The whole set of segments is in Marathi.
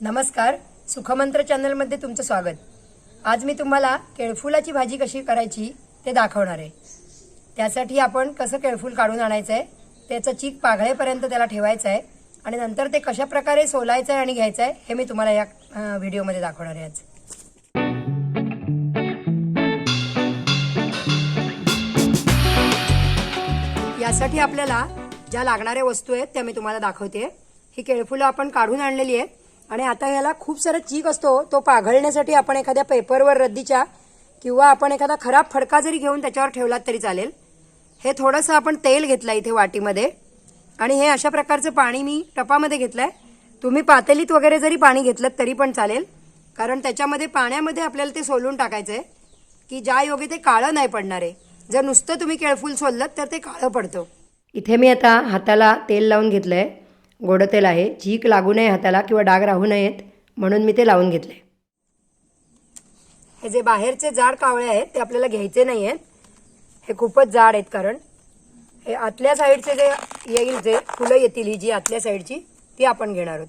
नमस्कार सुखमंत्र चॅनलमध्ये तुमचं स्वागत. आज मी तुम्हाला केळफुलाची भाजी कशी करायची ते दाखवणार आहे. त्यासाठी आपण कसं केळफूल काढून आणायचं आहे त्याचं चीक पाघळेपर्यंत त्याला ठेवायचं आहे आणि नंतर ते कशा प्रकारे सोलायचं आहे आणि घ्यायचं आहे हे मी तुम्हाला या व्हिडिओमध्ये दाखवणार आहे आज. यासाठी आपल्याला ज्या लागणाऱ्या वस्तू आहेत त्या मी तुम्हाला दाखवते. ही केळफुलं आपण काढून आणलेली आहेत. आणि आता याला खूप सारा चीक असतो तो पाघळण्यासाठी आपण एखाद्या पेपरवर रद्दीच्या किंवा आपण एखादा खराब फडका जरी घेऊन त्याच्यावर ठेवलात तरी चालेल. हे थोडंसं आपण तेल घेतलं इथे वाटीमध्ये. आणि हे अशा प्रकारचं पाणी मी टपामध्ये घेतलंय. तुम्ही पातेलीत वगैरे जरी पाणी घेतलं तरी पण चालेल. कारण त्याच्यामध्ये पाण्यामध्ये आपल्याला ते सोलून टाकायचं आहे की ज्या योगे ते काळं नाही पडणार आहे. जर नुसतं तुम्ही केळफूल सोललं तर ते काळं पडतं. इथे मी आता हाताला तेल लावून घेतलं आहे गोडं तेल आहे. चीक लागू नये हाताला किंवा डाग राहू नयेत म्हणून मी ते लावून घेतले. हे जे बाहेरचे जाड कावळे आहेत ते आपल्याला घ्यायचे नाही आहेत हे खूपच जाड आहेत कारण. हे आतल्या साईडचे जे येईल जे फुलं येतील ही जी आतल्या साईडची ती आपण घेणार आहोत.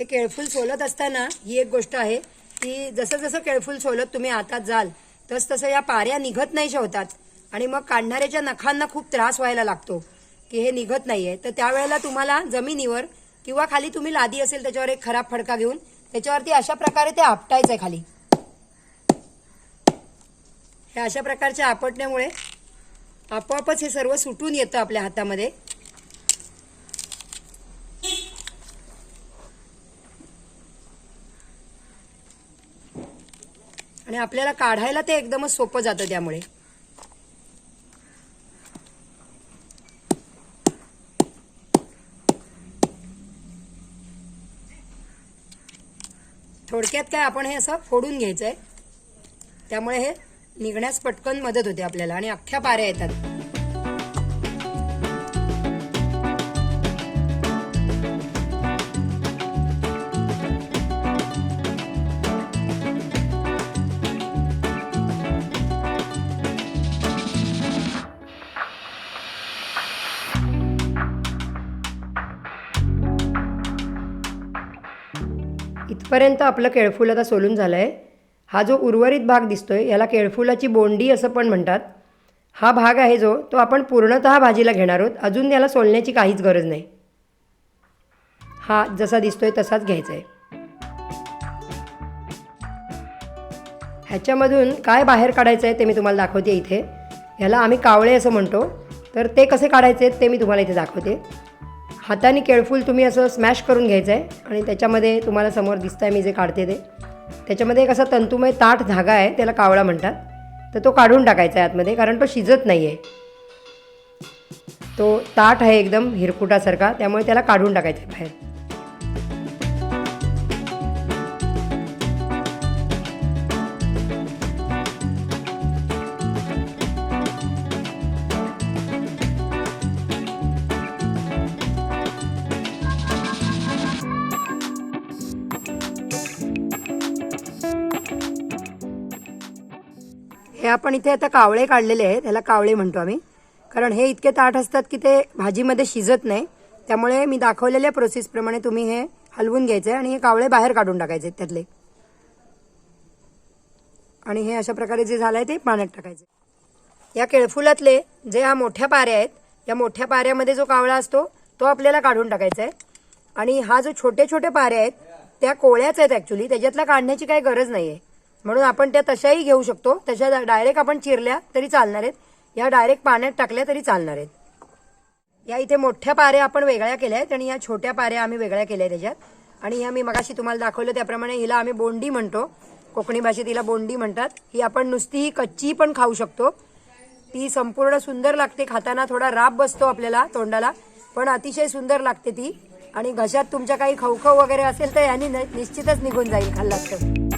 हे केळफूल सोलत असताना ही एक गोष्ट आहे की जसं जसं केळफूल सोलत तुम्ही हातात जाल तस तसं या पाऱ्या निघत नाही होतात आणि मग काढणाऱ्याच्या नखांना खूप त्रास व्हायला लागतो की हे निघत नाहीये. तर त्यावेळेला तुम्हाला जमिनीवर किंवा खाली तुम्ही लादी असेल त्याच्यावर एक खराब फडका घेऊन त्याच्यावरती अशा प्रकारे ते आपटायचंय खाली. हे अशा प्रकारच्या आपटण्यामुळे आपोआपच हे सर्व सुटून येतं आपल्या हातामध्ये. आणि आपल्याला काढायला ते एकदमच सोपं जातं त्यामुळे. थोडक्यात काय आपण हे असं फोडून घ्यायचं आहे त्यामुळे हे निघण्यास पटकन मदत होते आपल्याला आणि अख्ख्या पाऱ्या येतात. इथपर्यंत आपलं केळफूल आता सोलून झालं आहे हा जो उर्वरित भाग दिसतो आहे याला केळफुलाची बोंडी असं पण म्हणतात. हा भाग आहे जो तो आपण पूर्णतः भाजीला घेणार आहोत. अजून याला सोलण्याची काहीच गरज नाही. हा जसा दिसतोय तसाच घ्यायचा आहे ह्याच्यामधून काय बाहेर काढायचं आहे ते मी तुम्हाला दाखवते इथे. ह्याला आम्ही कावळे असं म्हणतो. तर ते कसे काढायचे ते मी तुम्हाला इथे दाखवते. हाताने केळफूल तुम्ही असं स्मॅश करून घ्यायचं आहे आणि त्याच्यामध्ये तुम्हाला समोर दिसत आहे मी जे काढते ते. त्याच्यामध्ये एक असा तंतुमय ताठ धागा आहे त्याला कावळा म्हणतात. तर तो काढून टाकायचा आहे आतमध्ये कारण तो शिजत नाही आहे तो ताठ आहे एकदम हिरकुटासारखा त्यामुळे त्याला काढून टाकायचं आहे बाहेर. आपण इथे आता कावळे काढलेले आहेत ह्याला कावळे म्हणतो आम्ही. कारण हे इतके ताट असतात की ते भाजीमध्ये शिजत नाही. त्यामुळे मी दाखवलेल्या प्रोसेसप्रमाणे तुम्ही हे हलवून घ्यायचं आहे आणि हे कावळे बाहेर काढून टाकायचे त्यातले. आणि हे अशा प्रकारे जे झालं आहे ते पाण्यात टाकायचे. या केळफुलातले जे हा मोठ्या पाऱ्या आहेत या मोठ्या पाऱ्यामध्ये जो कावळा असतो तो आपल्याला काढून टाकायचा आहे आणि हा जो छोटे छोटे पाऱ्या आहेत त्या कोळ्याच आहेत ॲक्च्युली त्याच्यातला काढण्याची काही गरज नाही आहे म्हणून आपण त्या तशाही घेऊ शकतो. तशा डायरेक्ट आपण चिरल्या तरी चालणार आहेत. या डायरेक्ट पाण्यात टाकल्या तरी चालणार आहेत. या इथे मोठ्या पाऱ्या आपण वेगळ्या केल्या आहेत आणि या छोट्या पाऱ्या आम्ही वेगळ्या केल्या आहेत त्याच्यात. आणि ह्या मी मगाशी तुम्हाला दाखवलं त्याप्रमाणे हिला आम्ही बोंडी म्हणतो. कोकणी भाषेत हिला बोंडी म्हणतात. ही आपण नुसती ही कच्ची पण खाऊ शकतो. ती संपूर्ण सुंदर लागते. खाताना थोडा राब बसतो आपल्याला तोंडाला. पण अतिशय सुंदर लागते ती. आणि घशात तुमच्या काही खवखव वगैरे असेल तर यांनी न- निश्चितच निघून जाईल खाल्लात तर.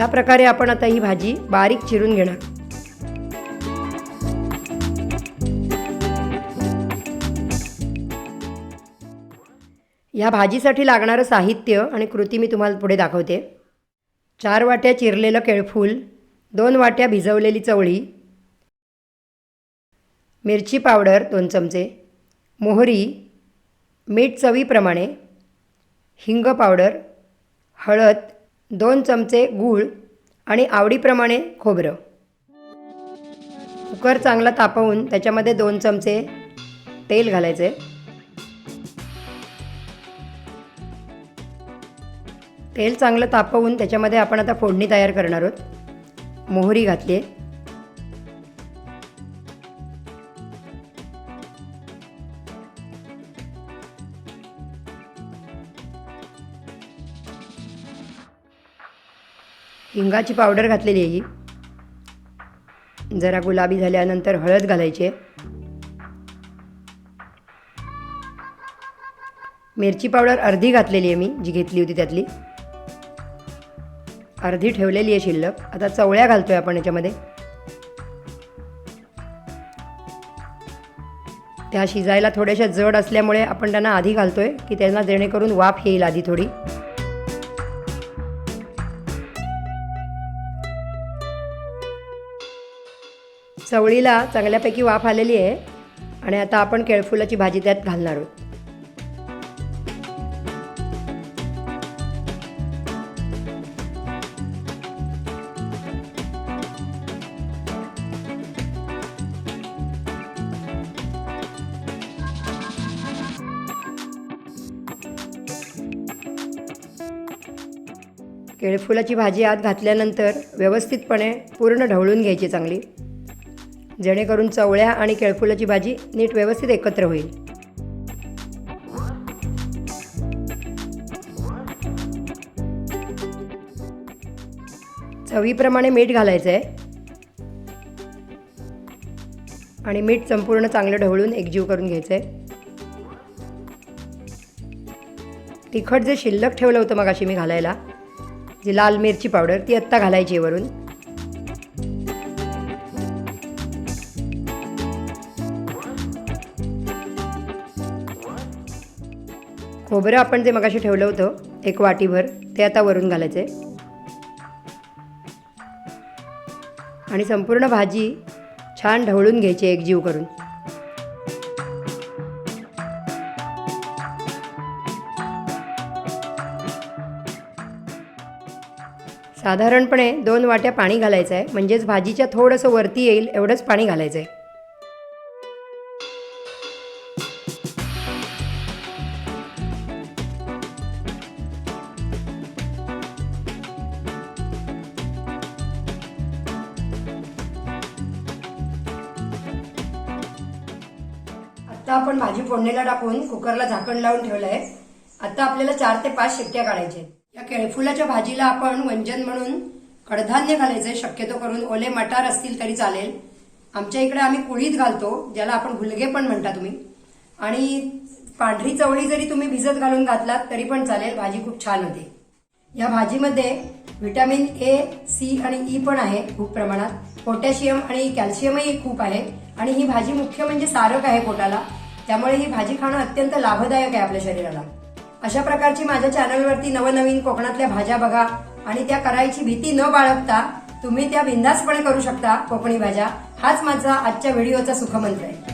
ह्या प्रकारे आपण आता ही भाजी बारीक चिरून घेणार. या भाजीसाठी लागणारं साहित्य आणि कृती मी तुम्हाला पुढे दाखवते. चार वाट्या चिरलेलं केळफूल दोन वाट्या भिजवलेली चवळी मिरची पावडर दोन चमचे मोहरी मीठ चवीप्रमाणे हिंग पावडर हळद दोन चमचे गूळ आणि आवडीप्रमाणे खोबरं. कुकर चांगला तापवून त्याच्यामध्ये दोन चमचे तेल घालायचे. तेल चांगलं तापवून त्याच्यामध्ये आपण आता फोडणी तयार करणार आहोत. मोहरी घातली आहे हिंगाची पावडर घातलेली आहे ही. जरा गुलाबी झाल्यानंतर हळद घालायची आहे. मिरची पावडर अर्धी घातलेली आहे मी जी घेतली होती त्यातली. अर्धी ठेवलेली आहे शिल्लक. आता चवळ्या घालतोय आपण याच्यामध्ये. त्या शिजायला थोड्याशा जड असल्यामुळे आपण त्यांना आधी घालतोय की त्यांना जेणेकरून वाफ येईल आधी थोडी. चवळीला चांगल्यापैकी वाफ आलेली आहे आणि आता आपण केळफुलाची भाजी त्यात घालणार आहोत. केळफुलाची भाजी आत घातल्यानंतर व्यवस्थितपणे पूर्ण ढवळून घ्यायची चांगली. जेणेकरून चवळ्या आणि केळफुलाची भाजी नीट व्यवस्थित एकत्र होईल. चवीप्रमाणे मीठ घालायचं आहे आणि मीठ संपूर्ण चांगलं ढवळून एकजीव करून घ्यायचं आहे तिखट जे शिल्लक ठेवलं होतं मग अशी मी घालायला जी लाल मिरची पावडर ती आत्ता घालायची आहे वरून. खोबरं आपण जे मगाशी ठेवलं होतं एक वाटीभर ते आता वरून घालायचे. आणि संपूर्ण भाजी छान ढवळून घ्यायची एकजीव करून. साधारणपणे दोन वाट्या पाणी घालायचं आहे म्हणजेच भाजीच्या थोडंसं वरती येईल एवढंच पाणी घालायचं आहे भाजी फोडणीला टाकून कुकरला झाकण लावून ठेवलं आहे आता आपल्याला चार ते पाच शिट्ट्या काढायच्या या केळफुलाच्या भाजीला आपण व्यंजन म्हणून कडधान्य घालायचंय. शक्यतो करून ओले मटार असतील तरी चालेल. आमच्या इकडे आम्ही कुळीत घालतो ज्याला आपण हुलगे पण म्हणता तुम्ही. आणि पांढरी चवळी जरी तुम्ही भिजत घालून घातलात तरी पण चालेल. भाजी खूप छान होते. या भाजीमध्ये व्हिटॅमिन ए सी आणि ई पण आहे खूप प्रमाणात. पोटॅशियम आणि कॅल्शियमही खूप आहे. आणि ही भाजी मुख्य म्हणजे सारक आहे पोटाला. त्यामुळे ही भाजी खाणं अत्यंत लाभदायक आहे आपल्या शरीराला. अशा प्रकारची माझ्या चॅनलवरती नवनवीन कोकणातल्या भाज्या बघा आणि त्या करायची भीती न बाळगता तुम्ही त्या बिंदासपणे करू शकता कोकणी भाज्या. हाच माझा आजच्या व्हिडिओचा सुखमंत्र आहे.